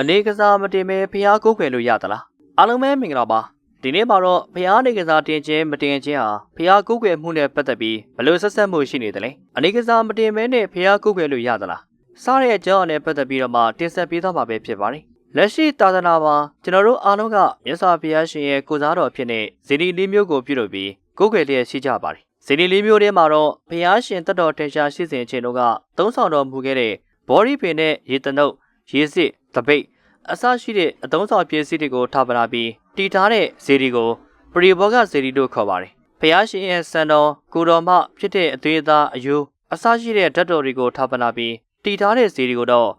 အနေကစားမတင်မဲဖျားကိုးခွေလို့ရသလားအားလုံးပဲမင်္ဂလာပါဒီနေ့မှာတော့ဖျားအနေကစားတင်ခြင်းမတင်ခြင်းဟာဖျားကိုးခွေမှုနဲ့ပတ်သက်ပြီးဘယ်လိုဆက်ဆက်မှုရှိနေသလဲအနေကစားမတင်မဲနဲ့ဖျားကိုးခွေလို့ရသလားစားတဲ့အကြောင်းအနဲ့ပတ်သက်ပြီးတော့မှတင်ဆက်ပေးသွားမှာပဲဖြစ်ပါတယ်လက်ရှိသာသနာမှာကျွန်တော်တို့အားလုံးကမြတ်စွာဘုရားရှင်ရဲ့ကိုစားတော်ဖြစ်တဲ့ဇေဒီလေးမျိုးကိုပြုလုပ်ပြီးကိုးခွေလျက်ရှိကြပါတယ်ဇေဒီလေးမျိုးထဲမှာတော့ဘုရားရှင်တတ်တော်ထေရှားရှိစဉ်အချိန်တုန်းကသုံးဆောင်တော်မူခဲ့တဲ့ဘောရီပင်နဲ့ရေတနုတ်ရေစစ် တပိတ်အစရှိတဲ့အသုံးဆောင်ပစ္စည်းတွေကိုထားပလာပြီးတည်ထားတဲ့ဇေဒီကိုပရိဘောဂဇေဒီလို့ခေါ်ပါတယ်။ဘုရားရှင်ရဲ့စံတော်ကိုတော်မှဖြစ်တဲ့အသွေးအသားအယိုးအစရှိတဲ့ဓာတ်တော်တွေကိုထားပလာပြီးတည်ထားတဲ့ဇေဒီကိုတော့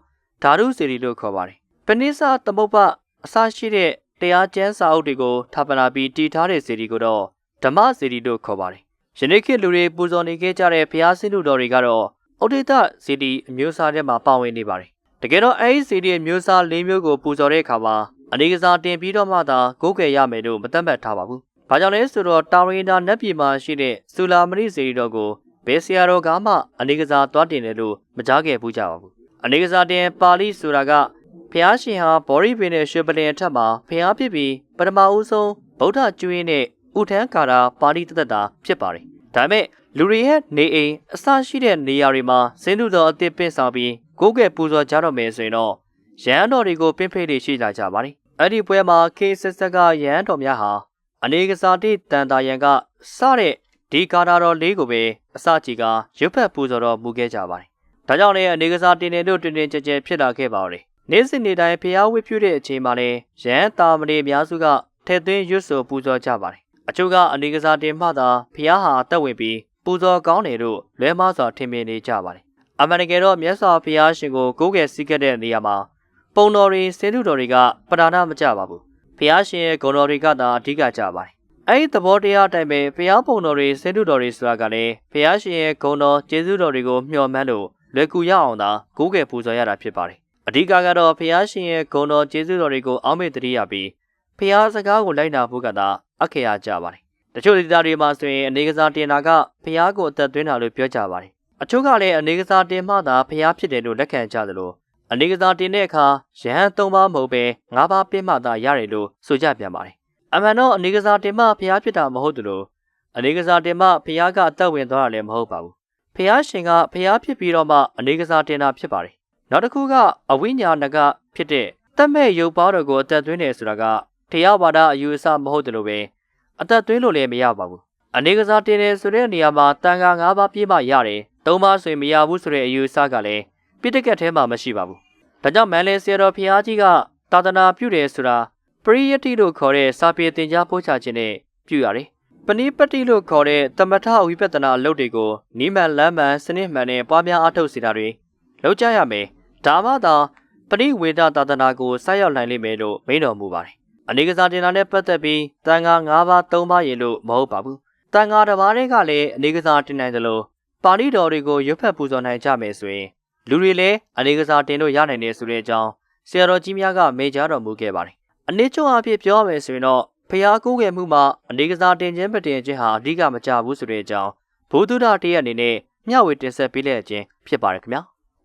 ဓာတုဇေဒီလို့ခေါ်ပါတယ်။ပဏိစသမုပ္ပအစရှိတဲ့တရားကျမ်းစာအုပ်တွေကိုထားပလာပြီးတည်ထားတဲ့ဇေဒီကိုတော့ဓမ္မဇေဒီလို့ခေါ်ပါတယ်။ယနေ့ခေတ်လူတွေပူဇော်နေခဲ့ကြတဲ့ဘုရားဆင်းလူတော်တွေကတော့ဩဒိတဇေဒီအမျိုးအစားထဲမှာပါဝင်နေပါတယ် တကယ်တော့အဲဒီစီဒီရဲ့မျိုးစား၄မျိုးကိုပူဇော်တဲ့အခါမှာအနေကစားတင်ပြီးတော့မှသာကိုးကွယ်ရမယ်လို့မသတ်မှတ်ထားပါဘူး။ဘာကြောင့်လဲဆိုတော့တာရီနာနက်ပြည်မှာရှိတဲ့ဆူလာမရိစီရီတော်ကိုဘယ်ဆရာတော်ကမှအနေကစားသွားတင်တယ်လို့မကြားခဲ့ဘူးကြပါဘူး။အနေကစားတင်ပါဠိဆိုတာကဖျားရှင်ဟာဘောရီပင်နဲ့ရွှေပလင်အထက်မှာဖျားဖြစ်ပြီးပထမဦးဆုံးဗုဒ္ဓကျွေးနဲ့ဥထန်းကာရာပါဠိတသက်တာဖြစ်ပါတယ်။ဒါပေမဲ့လူတွေရဲ့နေအိမ်အစရှိတဲ့နေရာတွေမှာစင်းလူတော်အသစ်ပင့်ဆောင်ပြီး ကိုးကွယ်ပူဇော်ကြတော့မယ်ဆိုရင်တော့ရဟန်းတော်တွေကိုပင့်ဖိတ်နေရှိလာကြပါတယ်။အဲ့ဒီပွဲမှာခေဆက်ဆက်ကရဟန်းတော်များဟာအနေကစားတိတန်တာယံကစတဲ့ဒီကာတာတော်လေးကိုပဲအစကြီးကရွတ်ဖက်ပူဇော်တော်မူခဲ့ကြပါတယ်။ဒါကြောင့်လည်းအနေကစားတင်နေတို့တွင်တွင်ကြဲကြဲဖြစ်လာခဲ့ပါတော့။နေ့စဉ်နေ့တိုင်းဖျားဝိပြုတဲ့အချိန်မှာလည်းရဟန်းတာမဏေအများစုကထဲသွင်းရွတ်ဆိုပူဇော်ကြပါတယ်။အချို့ကအနေကစားတင်မှသာဖျားဟာအသက်ဝင်ပြီးပူဇော်ကောင်းတယ်လို့လွဲမှားစွာထင်မြင်နေကြပါတယ်။ အမှန်တကယ်တော့မြတ်စွာဘုရားရှင်ကိုကိုးကွယ်စည်းကပ်တဲ့နေရာမှာပုံတော်တွေစေတုတော်တွေကပဓာနမကြပါဘူး။ဘုရားရှင်ရဲ့ဂုဏ်တော်တွေကသာအဓိကကြပါတယ်။အဲဒီသဘောတရားအတိုင်းပဲဘုရားပုံတော်တွေစေတုတော်တွေဆိုတာကလည်းဘုရားရှင်ရဲ့ဂုဏ်တော်ကျေးဇူးတော်တွေကိုမျှော်မှန်းလို့လွယ်ကူရအောင်သာကိုးကွယ်ပူဇော်ရတာဖြစ်ပါတယ်။အဓိကကတော့ဘုရားရှင်ရဲ့ဂုဏ်တော်ကျေးဇူးတော်တွေကိုအောက်မေ့တတိရပြီးဘုရားစကားကိုလိုက်နာဖို့ကသာအခရာကြပါတယ်။တချို့ဒေသတွေမှာဆိုရင်အနေကစားတင်တာကဘုရားကိုအသက်သွင်းတာလို့ပြောကြပါတယ်။ အချို့ကလည်းအနေကစားတင်မှသာဘုရားဖြစ်တယ်လို့လက်ခံကြသလိုအနေကစားတင်တဲ့အခါရဟန်း၃ပါးမဟုတ်ပဲ၅ပါးပြည့်မှသာရတယ်လို့ဆိုကြပြန်ပါတယ်။အမှန်တော့အနေကစားတင်မှဘုရားဖြစ်တာမဟုတ်သလိုအနေကစားတင်မှဘုရားကအသက်ဝင်သွားတာလည်းမဟုတ်ပါဘူး။ဘုရားရှင်ကဘုရားဖြစ်ပြီးတော့မှအနေကစားတင်တာဖြစ်ပါတယ်။နောက်တစ်ခုကအဝိညာဏကဖြစ်တဲ့တတ်မဲ့ရုပ်ပါတော်ကိုအသက်သွင်းတယ်ဆိုတာကတရားဝါဒအယူအဆမဟုတ်တယ်လို့ပဲအသက်သွင်းလို့လည်းမရပါဘူးအနေကစားတင်တယ်ဆိုတဲ့နေရာမှာတန်ခါ၅ပါးပြည့်မှရတယ် သုံးပါးဆိုရင်မရဘူးဆိုတဲ့အယူအဆကလည်းပြစ်တက်ကက်ထဲမှာမရှိပါဘူးဒါကြောင့်မန်လေးဆရာတော်ဖျားကြီးကသာသနာပြုတယ်ဆိုတာပရိယတိလို့ခေါ်တဲ့စာပေသင်ကြားပို့ချခြင်းနဲ့ပြုရတယ်ပဏိပတိလို့ခေါ်တဲ့သမထဝိပဿနာအလုပ်တွေကိုနိမန်လမ်းမှန်စနစ်မှန်နဲ့ပွားများအားထုတ်စေတာတွေလုပ်ကြရမယ်ဒါမှသာပရိဝေဒသာသနာကိုဆက်ရောက်နိုင်လိမ့်မယ်လို့မိန့်တော်မူပါတယ်အနေကစားတင်တာနဲ့ပတ်သက်ပြီးတန်ခါ၅ပါး၃ပါးရေလို့မဟုတ်ပါဘူးတန်ခါတစ်ပါးတွေကလည်းအနေကစားတင်နိုင်သလို ပါဠိတော်တွေကိုရွတ်ဖတ်ပူဇော်နိုင်ကြမယ်ဆိုရင်လူတွေလည်းအနေကစားတင်လို့ရနိုင်တယ်ဆိုတဲ့အကြောင်းဆရာတော်ကြီးများကမေကြားတော်မူခဲ့ပါတယ်အနည်းချုပ်အဖြစ်ပြောရမယ်ဆိုရင်တော့ဖျားကိုးငယ်မှုမှာအနေကစားတင်ခြင်းပတင်ခြင်းဟာအဓိကမကြဘူးဆိုတဲ့အကြောင်းဘုဒ္ဓတရားအနေနဲ့မျှဝေတင်ဆက်ပေးလိုက်ခြင်းဖြစ်ပါတယ်ခင်ဗျာ